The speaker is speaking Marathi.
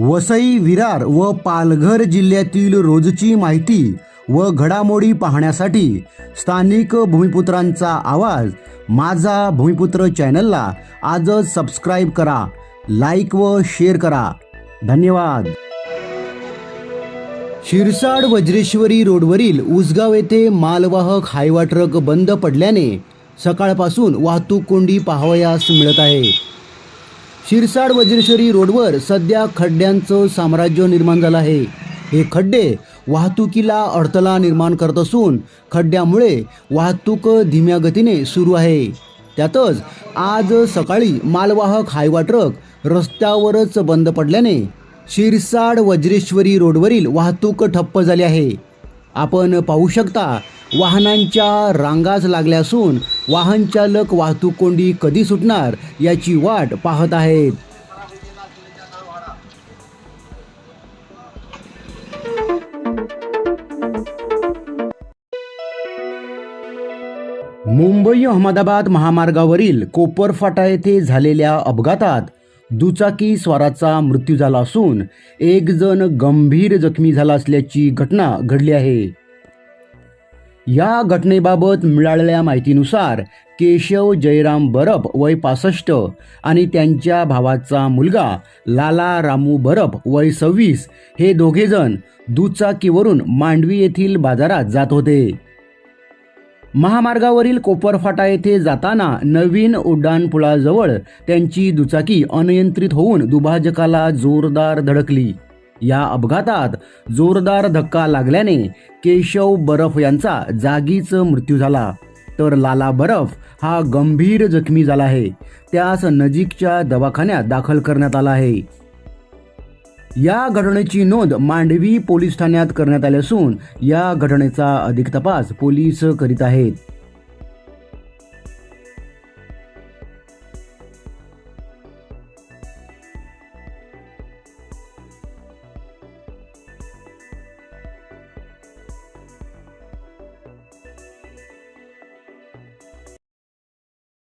वसई विरार व पालघर जिल्ह्यातील रोजची माहिती व घडामोडी पाहण्यासाठी स्थानिक भूमिपुत्रांचा आवाज माझा भूमिपुत्र चॅनलला आजच सबस्क्राईब करा लाईक व शेअर करा. धन्यवाद. शिरसाड वज्रेश्वरी रोडवरील उसगाव येथे मालवाहक हायवा ट्रक बंद पडल्याने सकाळपासून वाहतूक कोंडी पाहावयास मिळत आहे. शिरसाड वज्रेश्वरी रोडवर सध्या खड्ड्यांचं साम्राज्य निर्माण झालं आहे. हे खड्डे वाहतुकीला अडथळा निर्माण करत असून खड्ड्यामुळे वाहतूक धीम्या गतीने सुरू आहे. त्यातच आज सकाळी मालवाहक हायवा ट्रक रस्त्यावरच बंद पडल्याने शिरसाड वज्रेश्वरी रोडवरील वाहतूक ठप्प झाली आहे. आपण पाहू शकता वाहनांच्या रांगाच लागल्या असून वाहन चालक वाहतूक कोंडी कधी सुटणार याची वाट पाहत आहेत. मुंबई अहमदाबाद महामार्गावरील कोपरफाटा येथे झालेल्या अपघातात दुचाकी स्वाराचा मृत्यू झाला असून एक जण गंभीर जखमी झाला असल्याची घटना घडली आहे. या घटनेबाबत मिळालेल्या माहितीनुसार केशव जयराम बरप वय पासष्ट आणि त्यांच्या भावाचा मुलगा लाला रामू बरप वय सव्वीस हे दोघेजण दुचाकीवरून मांडवी येथील बाजारात जात होते. महामार्गावरील कोपरफाटा येथे जाताना नवीन उड्डाणपुलाजवळ त्यांची दुचाकी अनियंत्रित होऊन दुभाजकाला जोरदार धडकली. या अपघातात जोरदार धक्का लागल्याने केशव बरफ यांचा जागीच मृत्यू झाला. तर लाला बरफ हा गंभीर जखमी झाला आहे. त्यास नजीकच्या दवाखान्यात दाखल करण्यात आला आहे. या घटनेची नोंद मांडवी पोलीस ठाण्यात करण्यात आली असून या घटनेचा अधिक तपास पोलीस करीत आहेत.